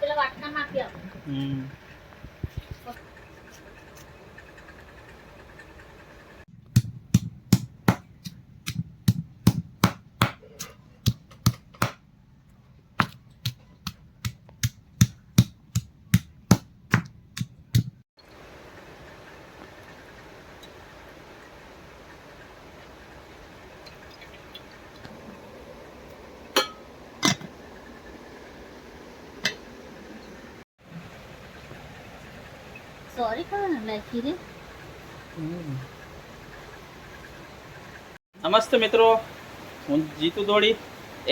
પેલા વાટકા નાખી આપ. હમ. સોરી કહો ને લખી રે નમસ્તે મિત્રો, હું જીતુ દોડી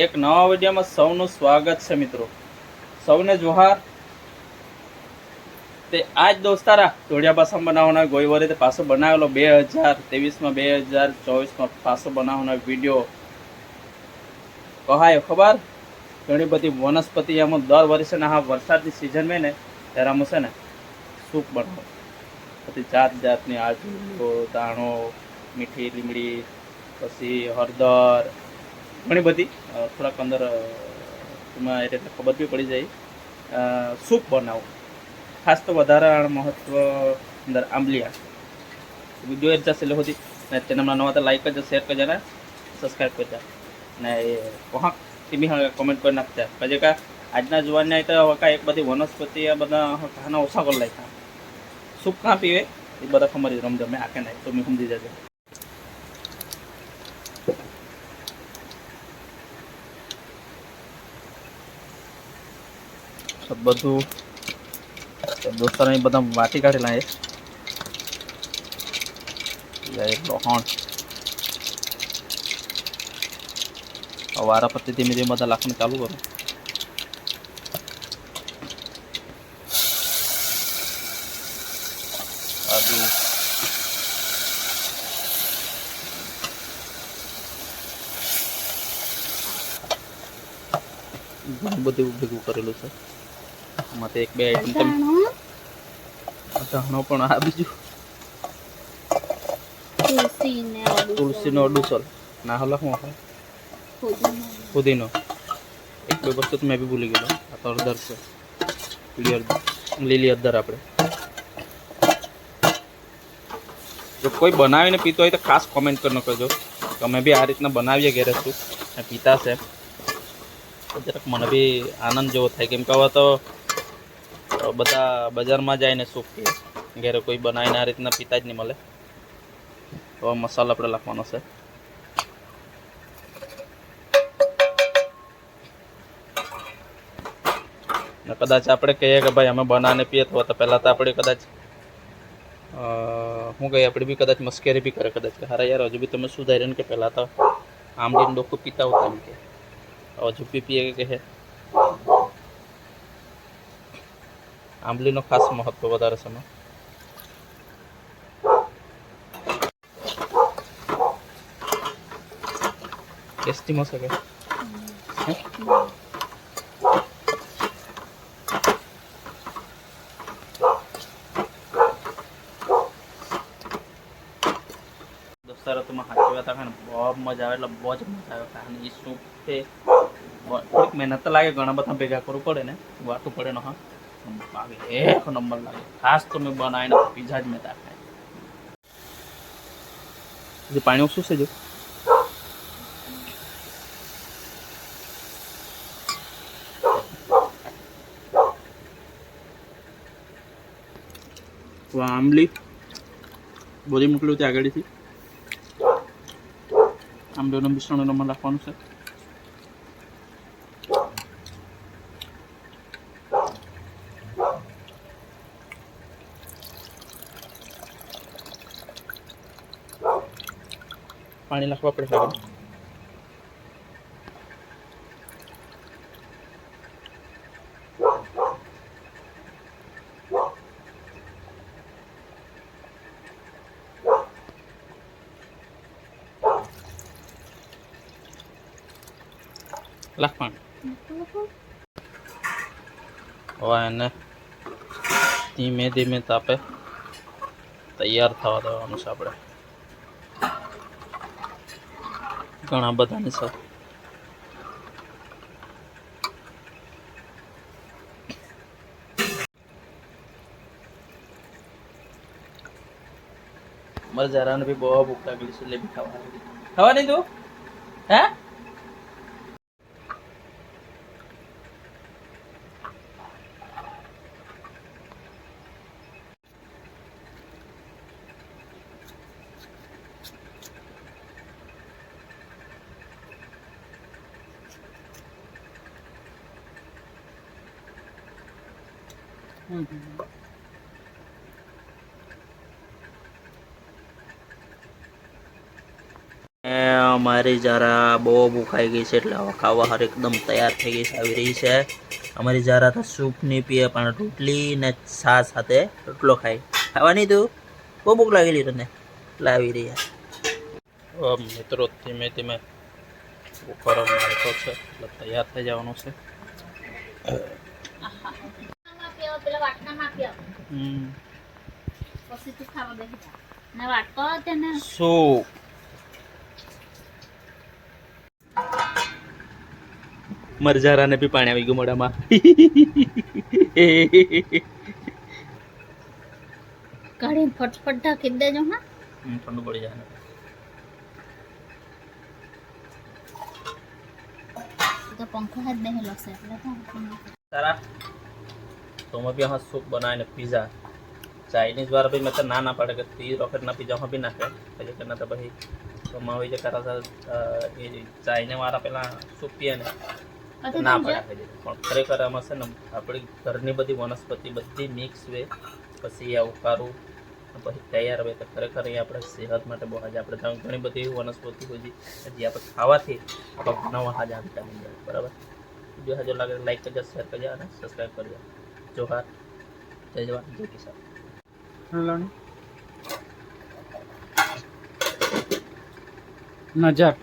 એક નવા વિડીયોમાં સૌનું સ્વાગત છે મિત્રો. સૌને જોહાર. તે આજ દોસ્તારા દોડિયા પાસા બનાવવાના ગોઈ તે પાસો બનાવેલો બે હજાર ત્રેવીસમાં, બે હજાર ચોવીસમાં પાસો બનાવવાનો વીડિયો. કહાયો ખબર? ઘણી બધી વનસ્પતિ એમાં દર વર્ષે ને વરસાદની સિઝન મેં ને ત્યારે આમ છે ને સૂપ બનાવો પછી જાત જાતની આજુ દાણો મીઠી લીમડી, પછી હળદર, ઘણી બધી. થોડાક અંદર એમાં એ રીતે ખબર બી પડી જાય. સૂપ બનાવો. ખાસ તો વધારે મહત્ત્વ અંદર આંબલિયા. વીડિયો એ જશે એટલે સુધી. ને ચેનલમાં નવા તો લાઈક કરજો શેર કરજો ને સબસ્ક્રાઈબ કરજો. ને એ કોહાક ટીમી હવે કોમેન્ટ કરી નાખતા પછી કા આજના જુવાનને તો કાંઈ એક બધી વનસ્પતિ આ બધા ખાના ઓછા કરી નાખ્યા. સૂપ કાં પીવે એ બધા ખબર જ રમજો મેં આકે નહીં તો મેં સમજી જજો તો બધું તો દોસ્તારોને બધા વાટી કાઢેલા એ એક લોહણ વારા પત્તી ધીમે ધીમે બધા લાખને ચાલુ કરો ઘણું બધું ભેગું કરેલું છે. આમાં એક બે આઈટમ તમે ધાણો પણ આ બીજું. તુલસીનો અડુસલ ના હલા શું હોય. પુદીનો એક બે વસ્તુ તો મેં બી ભૂલી ગયેલો. આ તો અડદર છે. લીલી લીલી અડદર આપણે. જો કોઈ બનાવીને પીતો હોય તો ખાસ કોમેન્ટ કરીને કરજો તમે બી આ રીતના બનાવીએ ઘેરે શું. ને પીતા છે. જરાક મને બી આનંદ જેવો થાય. કેમ કે હવે તો બધા બજારમાં જઈને શું પીએ ઘેરે કોઈ બનાવીને આ રીતના પીતા જ નહીં મળે. તો મસાલો આપણે લખવાનો છે. ને કદાચ આપણે કહીએ કે ભાઈ અમે બનાવીને પીએ તો પહેલાં તો આપણે કદાચ હું કહીએ, આપણે બી કદાચ મસ્કેરી બી કરે, કદાચ કે, હારા યાર, હજુ બી તમે સુધાર્યું ને કે પહેલાં તો આંબલીનું ડોકું પીતા હોતા એમ કે. હજુ બી પીએ કે આંબલીનો ખાસ મહત્વ વધારે છે. ટેસ્ટી મસ્ત કે? દોસ્તારો તમે સાચી વાત ને, બહુ મજા આવે, એટલે બહુ જ મજા આવે કારણ એ સૂપ છે થોડીક મહેનત તો લાગે, ઘણા બધા ભેગા કરવું પડે ને. વાતું પડે ને, હા. આવે એક નંબર લાગે. ખાસ તો મેં બનાવીને પીઝા જ મેં તા ખાય પાણી ઓછું છે જો? આંબલી. બોલી મોકલ્યું ત્યાં આગળથી. આંબલીઓનું મિશ્રણ નંબર લખવાનું છે. પાણી નાખવા પડે આગળ લાખ પાણી. હવે એને ધીમે ધીમે તાપે તૈયાર થવા દેવાનું છે આપણે. ઘણા બધાને સર. મારા જરાને બી બહુ ભૂખ લાગેલી છે એટલે બી ખાવા ખાવા નહીં તું? હે? અમારી જારા બહુ ભૂખાઈ ગઈ છે એટલે ખાવા હાર એકદમ તૈયાર થઈ ગઈ છે, આવી રહી છે. અમારી જારા તો સૂપ નહીં પીએ, પણ રોટલી ને છા સાથે રોટલો ખાય ખાવાની તું? બહુ ભૂખ લાગેલી તને? એટલે આવી રહ્યા મિત્રો, ધીમે ધીમે ઉપર મારતો છે, એટલે તૈયાર થઈ જવાનું છે. પેલા વાટકામાં પીવો. હમ. પછી તું ખાવા બેસી જા. ને વાટકો હતો સૂપ મરજારાને બી પાણી આવી ગયું મોઢામાં કાઢી ફટફટ ઢાંકી દેજો હા ઠંડુ પડી જાય. તો પંખો હાથ બેહેલો છે એટલે તો તારા તો અમે બી હા સૂપ બનાવીને પીઝા ચાઇનીઝ વાળા ભાઈ મેં તો ના ના પાડે કે ત્રીસ રોકેટના ના પીઝા બી નાખે પછી કે ના તો પછી તો માં જે કરા એ ચાઇના વાળા પેલા સૂપ પીએ ને ના પડે પણ ખરેખર આમાં છે ને આપણી ઘરની બધી વનસ્પતિ બધી મિક્સ વે પછી આ ઉકારું પછી તૈયાર હોય તો ખરેખર એ આપણે સેહત માટે બહુ હાજર આપણે ઘણી બધી એવી વનસ્પતિ હોય છે જે આપણે ખાવાથી આપણે ઘણા હાજર વિટામિન જાય બરાબર જો હાજર લાગે લાઈક કરજો શેર કરજો અને સબસ્ક્રાઈબ કરજો જોહાર જય જવાન જય કિસાન. નજર